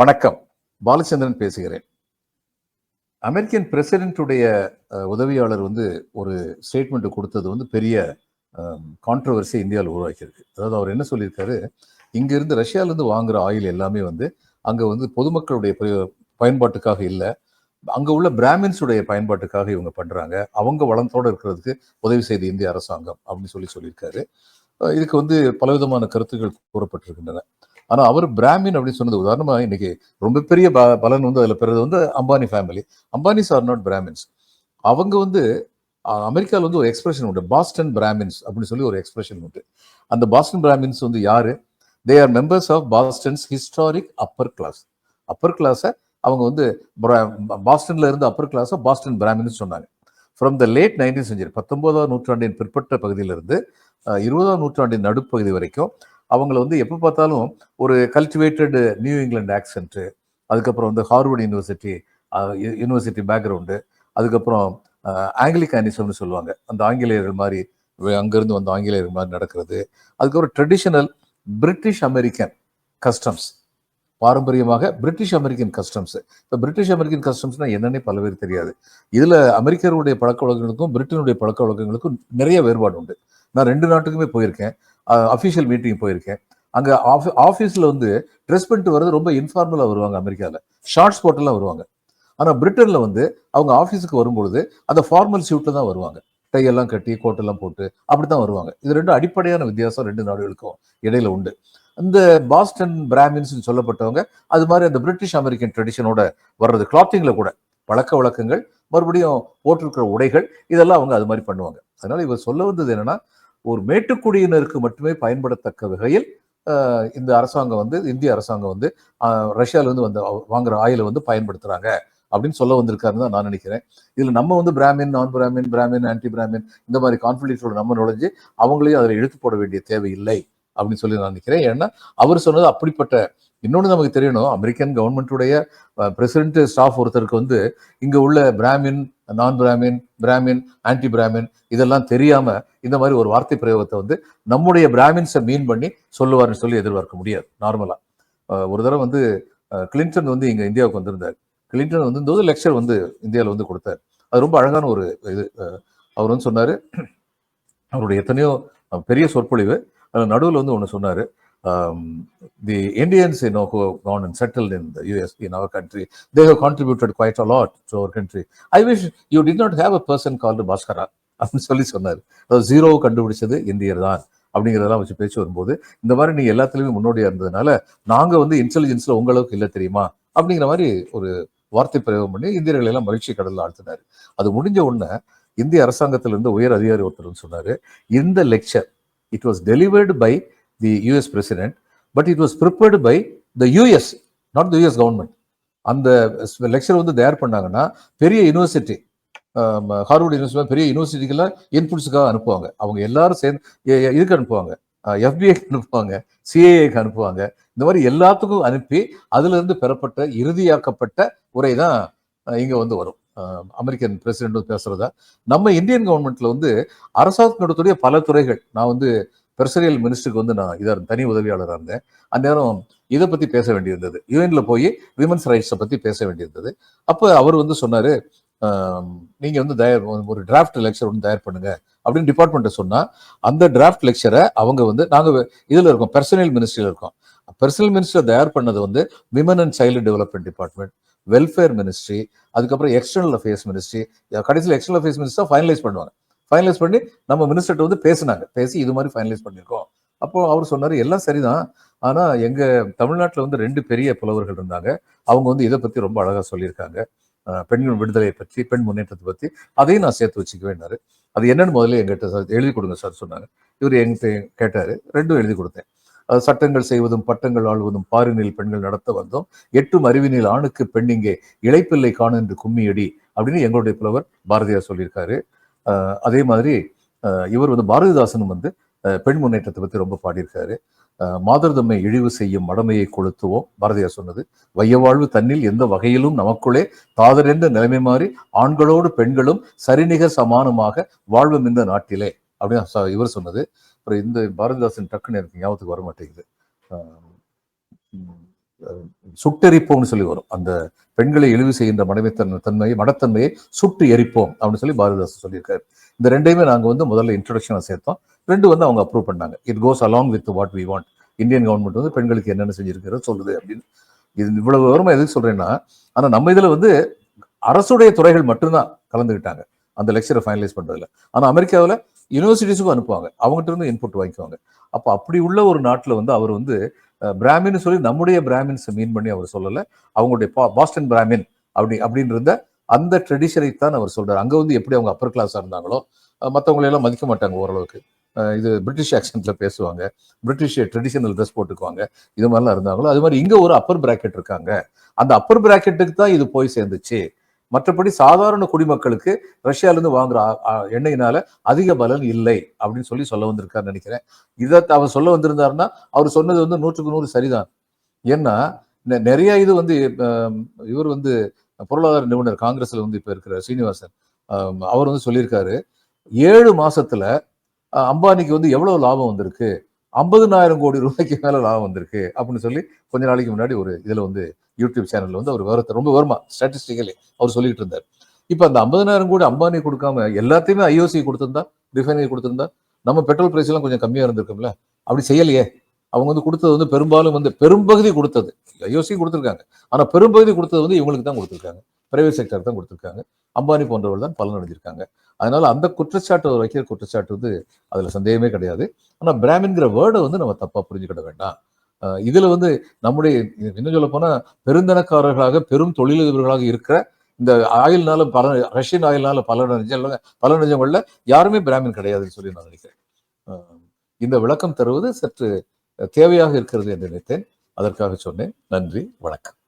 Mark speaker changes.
Speaker 1: வணக்கம். பாலச்சந்திரன் பேசுகிறேன். அமெரிக்கன் பிரசிடென்ட்டுடைய உதவியாளர் வந்து ஒரு ஸ்டேட்மெண்ட் கொடுத்தது வந்து பெரிய கான்ட்ரவர்சி இந்தியாவில் உருவாக்கியிருக்கு. அதாவது அவர் என்ன சொல்லியிருக்காரு? இங்கிருந்து ரஷ்யாவிலேருந்து வாங்குற ஆயில் எல்லாமே வந்து அங்கே வந்து பொதுமக்களுடைய பயன்பாட்டுக்காக இல்லை. அங்கே உள்ள பிராமின்ஸுடைய பயன்பாட்டுக்காக இவங்க பண்ணுறாங்க அவங்க வளத்தோடு இருக்கிறதுக்கு உதவி செய்த இந்திய அரசாங்கம் அப்படின்னு சொல்லி சொல்லியிருக்காரு. இதுக்கு வந்து பலவிதமான கருத்துக்கள் கூறப்பட்டிருக்கின்றன. ஆனால் அவர் பிராமின் அப்படின்னு சொன்னது உதாரணமாக இன்னைக்கு ரொம்ப பெரிய ப- பலன் வந்து அதில் பெறது வந்து Ambani family Ambanis are not Brahmins அவங்க வந்து அமெரிக்காவில் வந்து ஒரு எக்ஸ்பிரஷன் உண்டு. பாஸ்டன் பிராமின்ஸ் அப்படின்னு சொல்லி ஒரு எக்ஸ்பிரஷன் உண்டு. அந்த பாஸ்டன் பிராமின்ஸ் வந்து யாரு? They are members of Boston's historic upper class upper கிளாஸை அவங்க வந்து Bra- பாஸ்டன்ல இருந்து அப்பர் கிளாஸை பாஸ்டன் பிராமின்ஸ் சொன்னாங்க. From the late nineteen century பத்தொன்பதாம் நூற்றாண்டின் பிற்பட்ட பகுதியிலிருந்து இருபதாம் நூற்றாண்டின் நடுப்பகுதி வரைக்கும் அவங்கள வந்து எப்போ பார்த்தாலும் ஒரு கல்டிவேட்டட் நியூ இங்கிலாந்து ஆக்சென்ட்டு அதுக்கப்புறம் வந்து ஹார்வர்ட் யூனிவர்சிட்டி யூனிவர்சிட்டி பேக்ரவுண்டு அதுக்கப்புறம் ஆங்கிலிகானிசம்னு சொல்லுவாங்க. அந்த ஆங்கிலேயர்கள் மாதிரி அங்கேருந்து வந்து வந்த ஆங்கிலேயர்கள் மாதிரி நடக்கிறது. அதுக்கப்புறம் ட்ரெடிஷனல் பிரிட்டிஷ் அமெரிக்கன் கஸ்டம்ஸ் பாரம்பரியமாக பிரிட்டிஷ் அமெரிக்கன் கஸ்டம்ஸ் இப்போ பிரிட்டிஷ் அமெரிக்கன் கஸ்டம்ஸ்னால் என்னன்னே பல பேர் தெரியாது. இதில் அமெரிக்கருடைய பழக்க வழக்கங்களுக்கும் பிரிட்டனுடைய பழக்க வழக்கங்களுக்கும் நிறைய வேறுபாடு உண்டு. நான் ரெண்டு நாட்டுக்குமே போயிருக்கேன். அஃபிஷியல் மீட்டிங் போயிருக்கேன். அங்கே ஆஃபீ ஆஃபீஸில் வந்து ட்ரெஸ் பண்ணிட்டு வர்றது ரொம்ப இன்ஃபார்மலாக வருவாங்க அமெரிக்காவில் ஷார்ட்ஸ் போட்டெல்லாம் வருவாங்க. ஆனால் பிரிட்டனில் வந்து அவங்க ஆஃபீஸுக்கு வரும்பொழுது அந்த ஃபார்மல் ஷூட்டில் தான் வருவாங்க. டை எல்லாம் கட்டி கோட்டெல்லாம் போட்டு அப்படித்தான் வருவாங்க. இது ரெண்டு அடிப்படையான வித்தியாசம். ரெண்டு நாடுகளுக்கும் இடையில உண்டு. இந்த பாஸ்டன் பிராமின்ஸ் சொல்லப்பட்டவங்க அது மாதிரி அந்த பிரிட்டிஷ் அமெரிக்கன் ட்ரெடிஷனோட வர்றது கிளாத்திங்கில் கூட. பழக்க வழக்கங்கள் மறுபடியும் போட்டிருக்கிற உடைகள் இதெல்லாம் அவங்க அது மாதிரி பண்ணுவாங்க. அதனால இவர் சொல்ல வந்தது என்னன்னா ஒரு மேட்டுக்குடியினருக்கு மட்டுமே பயன்படத்தக்க வகையில் இந்த அரசாங்கம் வந்து இந்திய அரசாங்கம் வந்து ரஷ்யாவிலேருந்து வந்து வாங்குற ஆயிலை வந்து பயன்படுத்துகிறாங்க அப்படின்னு சொல்ல வந்திருக்காருன்னு தான் நான் நினைக்கிறேன். இதில் நம்ம வந்து பிராமின் நான் பிராமின் பிராமின் ஆன்டி பிராமின் இந்த மாதிரி கான்ஃபிளிக்ஸோட நம்ம நுழைஞ்சு அவங்களையும் அதில் இழுத்து போட வேண்டிய தேவை இல்லை அப்படின்னு சொல்லி நான் நினைக்கிறேன் ஏன்னா அவர் சொன்னது அப்படிப்பட்ட இன்னொன்று நமக்கு தெரியணும் அமெரிக்கன் கவர்மெண்ட்டுடைய பிரசிடென்ட் ஸ்டாஃப் ஒருத்தருக்கு வந்து இங்கே உள்ள பிராமின் நான் பிராமின் பிராமின் ஆன்டி பிராமின் இதெல்லாம் தெரியாமல் இந்த மாதிரி ஒரு வார்த்தை பிரயோகத்தை வந்து நம்முடைய பிராமின்ஸை மீன் பண்ணி சொல்லுவார்னு சொல்லி எதிர்பார்க்க முடியாது. நார்மலாக ஒரு தடவை வந்து கிளின்டன் வந்து இங்கே இந்தியாவுக்கு வந்திருந்தார். கிளின்டன் வந்து இந்த லெக்சர் வந்து இந்தியாவில் வந்து கொடுத்தார். அது ரொம்ப அழகான ஒரு இது அவர் வந்து சொன்னார். அவருடைய எத்தனையோ பெரிய சொற்பொழிவு. நடுவில் வந்து ஒன்று சொன்னார் the Indians in know who gone and settle in the US in our country they have contributed quite a lot to our country I wish you did not have a person called Bhaskara அப்படின்னு சொல்லி சொன்னார். அதாவது ஜீரோவை கண்டுபிடிச்சது இந்தியர் தான் அப்படிங்கிறதெல்லாம் வச்சு பேச்சு வரும்போது இந்த மாதிரி நீ எல்லாத்துலேயுமே முன்னோடியாக இருந்ததுனால நாங்கள் வந்து இன்டெலிஜென்ஸில் உங்களுக்கு இல்லை தெரியுமா? அப்படிங்கிற மாதிரி ஒரு வார்த்தை பிரயோகம் பண்ணி இந்தியர்களை எல்லாம் மகிழ்ச்சி கடலில் ஆழ்த்தினார். அது முடிஞ்ச உடனே இந்திய அரசாங்கத்திலிருந்து உயர் அதிகாரி ஒருத்தர் சொன்னார் இந்த lecture it was delivered by the US president, but it was prepared by the US, not the US government அந்த லெக்சர் வந்து தயார் பண்ணாங்கன்னா பெரிய யூனிவர்சிட்டி ஹார்வர்ட் யூனிவர்சிட்டி பெரிய யூனிவர்சிட்டிக்கெல்லாம் இன்புட்ஸுக்காக அனுப்புவாங்க. அவங்க எல்லாரும் சேர்ந்து இதுக்கு அனுப்புவாங்க. எஃபிஐக்கு அனுப்புவாங்க சிஏஏக்கு அனுப்புவாங்க. இந்த மாதிரி எல்லாத்துக்கும் அனுப்பி அதுலேருந்து பெறப்பட்ட இறுதியாக்கப்பட்ட உரை தான் இங்கே வந்து வரும். அமெரிக்கன் பிரசிடென்ட் பேசுறதா. நம்ம இந்தியன் கவர்மெண்ட்ல வந்து அரசாங்கத்துடைய பல துறைகள் நான் வந்து பெர்சரியல் மினிஸ்டருக்கு வந்து நான் இதாக தனி உதவியாளராக இருந்தேன். அந்நேரம் இதை பத்தி பேச வேண்டியிருந்தது. யூஎன்ல போய் விமன்ஸ் ரைட்ஸை பத்தி பேச வேண்டியிருந்தது. அப்போ அவர் வந்து சொன்னாரு நீங்கள் நீங்க வந்து தயார் ஒரு டிராஃப்ட் லெக்சர் ஒன்று தயார் பண்ணுங்க அப்படின்னு டிபார்ட்மெண்ட்டை சொன்னா அந்த டிராஃப்ட் லெக்சரை அவங்க வந்து நாங்க இதுல இருக்கோம் பெர்சனல் மினிஸ்ட்ரியில் இருக்கோம். பெர்சனல் மினிஸ்டர் தயார் பண்ணது வந்து women and child development department welfare ministry அதுக்கப்புறம் எக்ஸ்டர்னல் அஃபேர்ஸ் மினிஸ்ட்ரி கடைசியில் எக்ஸ்டர்னல் அஃபேர்ஸ் மினிஸ்டர் ஃபைனலைஸ் பண்ணுவாங்க. ஃபைனலைஸ் பண்ணி நம்ம மினிஸ்டர்கிட்ட வந்து பேசினாங்க. பேசி இது மாதிரி ஃபைனலைஸ் பண்ணியிருக்கோம். அப்போ அவர் சொன்னார் எல்லாம் சரிதான். ஆனால் எங்கள் தமிழ்நாட்டில் வந்து ரெண்டு பெரிய புலவர்கள் இருந்தாங்க. அவங்க வந்து இதை பற்றி ரொம்ப அழகாக சொல்லியிருக்காங்க. பெண்கள் விடுதலையை பற்றி பெண் முன்னேற்றத்தை பற்றி அதையும் நான் சேர்த்து வச்சுக்குவேன்னாரு. அது என்னன்னு முதல்ல எங்கிட்ட சார் எழுதி கொடுங்க சார் சொன்னாங்க. இவர் எங்கிட்ட கேட்டார். ரெண்டும் எழுதி கொடுத்தேன். சட்டங்கள் செய்வதும் பட்டங்கள் ஆள்வதும் பாரினில் பெண்கள் நடத்த வந்தோம். எட்டும் அறிவினில் ஆணுக்கு பெண் இங்கே இழைப்பில்லை காணு என்று கும்மியடி அப்படின்னு எங்களுடைய புலவர் பாரதியார் சொல்லியிருக்காரு. அதே மாதிரி இவர் வந்து பாரதிதாசனும் வந்து பெண் முன்னேற்றத்தை பற்றி ரொம்ப பாடியிருக்காரு. மாதர்தம்மை இழிவு செய்யும் மடமையை கொளுத்துவோம் பாரதியார் சொன்னது. வையவாழ்வு தன்னில் எந்த வகையிலும் நமக்குள்ளே தாதரென்ற நிலைமை மாறி ஆண்களோடு பெண்களும் சரிநிகர் சமானமாக வாழ்வும் இந்த நாட்டிலே. அப்படின்னு இவர் சொன்னது. அப்புறம் இந்த பாரதிதாசன் டக்குன்னு எனக்கு ஞாபகத்துக்கு வர மாட்டேங்குது. சுட்டெரிப்போம்னு சொல்லி வரும். அந்த பெண்களை இழிவு செய்கின்ற மனைவித்தன் தன்மையை மடத்தன்மையை சுட்டு எரிப்போம் அப்படின்னு சொல்லி பாரதிதாசன் சொல்லியிருக்காரு. இந்த ரெண்டையுமே நாங்கள் வந்து முதல்ல இன்ட்ரடக்ஷனை சேர்த்தோம். ரெண்டு வந்து அவங்க அப்ரூவ் பண்ணாங்க. It goes along with what we want Indian government வந்து பெண்களுக்கு என்னென்ன செஞ்சிருக்கிறது சொல்லுது அப்படின்னு. இது இவ்வளவு விவரமாக எதுக்கு சொல்கிறேன்னா ஆனால் நம்ம இதில் வந்து அரசுடைய துறைகள் மட்டும்தான் கலந்துக்கிட்டாங்க அந்த லெக்சரை ஃபைனலைஸ் பண்றதுல ஆனால் அமெரிக்காவில் யூனிவர்சிட்டிஸுக்கும் அனுப்புவாங்க. அவங்ககிட்ட இருந்து இன்புட் வாங்கிக்குவாங்க. அப்போ அப்படி உள்ள ஒரு நாட்டில் வந்து அவர் வந்து பிராமின்னு சொல்லி நம்முடைய பிராமின்ஸை மீன் பண்ணி அவர் சொல்லலை. அவங்களுடைய பா- பாஸ்டன் பிராமின் அப்படி அப்படின்னு இருந்த அந்த ட்ரெடிஷனை தான் அவர் சொல்கிறார் அங்கே வந்து எப்படி அவங்க அப்பர் கிளாஸாக இருந்தாங்களோ மற்றவங்களையெல்லாம் எல்லாம் மதிக்க மாட்டாங்க ஓரளவுக்கு. இது பிரிட்டிஷ் ஆக்சன்ட்ல பேசுவாங்க. பிரிட்டிஷ் ட்ரெடிஷனல் ட்ரெஸ் போட்டுக்குவாங்க. இது மாதிரிலாம் இருந்தாங்களோ அது மாதிரி இங்கே ஒரு அப்பர் பிராக்கெட் இருக்காங்க. அந்த அப்பர் பிராக்கெட்டுக்கு தான் இது போய் சேர்ந்துச்சு. மற்றபடி சாதாரண குடிமக்களுக்கு ரஷ்யாவிலேருந்து வாங்குற எண்ணெயினால அதிக பலன் இல்லை அப்படின்னு சொல்லி சொல்ல வந்திருக்காருன்னு நினைக்கிறேன். இதை அவர் சொல்ல வந்திருந்தாருன்னா அவர் சொன்னது வந்து நூற்றுக்கு நூறு சரிதான். ஏன்னா நெ- நிறைய இது வந்து இவர் வந்து பொருளாதார நிபுணர் காங்கிரஸ்ல வந்து இப்போ இருக்கிற சீனிவாசன். அவர் வந்து சொல்லியிருக்காரு ஏழு மாசத்துல அம்பானிக்கு வந்து எவ்வளவு லாபம் வந்திருக்கு? ஐம்பதுனாயிரம் கோடி ரூபாய்க்கு மேல லாபம் வந்திருக்கு அப்படின்னு சொல்லி கொஞ்ச நாளைக்கு முன்னாடி ஒரு இதுல வந்து யூடியூப் சேனல்ல வந்து அவர் விவரத்தை ரொம்ப வருமா ஸ்டாட்டிஸ்டிக்கலி அவர் சொல்லிட்டு இருந்தார். இப்ப அந்த ஐம்பதனாயிரம் கோடி அம்பானி கொடுக்காம எல்லாத்தையுமே ஐஓசி கொடுத்திருந்தா ரிஃபைனரி கொடுத்திருந்தா நம்ம பெட்ரோல் பிரைஸ் எல்லாம் கொஞ்சம் கம்மியா இருந்திருக்கும்ல? அப்படி செய்யலையே. அவங்க வந்து கொடுத்தது வந்து பெரும்பாலும் வந்து பெரும்பகுதி கொடுத்தது. ஐஓசி கொடுத்துருக்காங்க. ஆனா பெரும்பகுதி கொடுத்தது வந்து இவங்களுக்கு தான் கொடுத்துருக்காங்க. பிரைவேட் செக்டர் தான் கொடுத்துருக்காங்க. அம்பானி போன்றவர்கள் தான் பலன் அடைஞ்சிருக்காங்க. அதனால அந்த குற்றச்சாட்டு அவர் வைக்கிற குற்றச்சாட்டு வந்து அதுல சந்தேகமே கிடையாது. ஆனா பிராமின்கிற வேர்டை வந்து நம்ம தப்பா புரிஞ்சுக்கிட வேண்டாம். இதுல வந்து நம்முடைய இன்னும் சொல்ல போனா பெருந்தனக்காரர்களாக பெரும் தொழிலதிபர்களாக இருக்கிற இந்த ஆயில்னால பல ரஷ்யன் ஆயில்னால பல நெஞ்சம் பல நெஞ்சங்கள்ல யாருமே பிராமின் கிடையாதுன்னு சொல்லி நான் நினைக்கிறேன். இந்த விளக்கம் தருவது சற்று தேவையாக இருக்கிறது என்று நினைத்தேன். அதற்காக சொன்னேன். நன்றி வணக்கம்.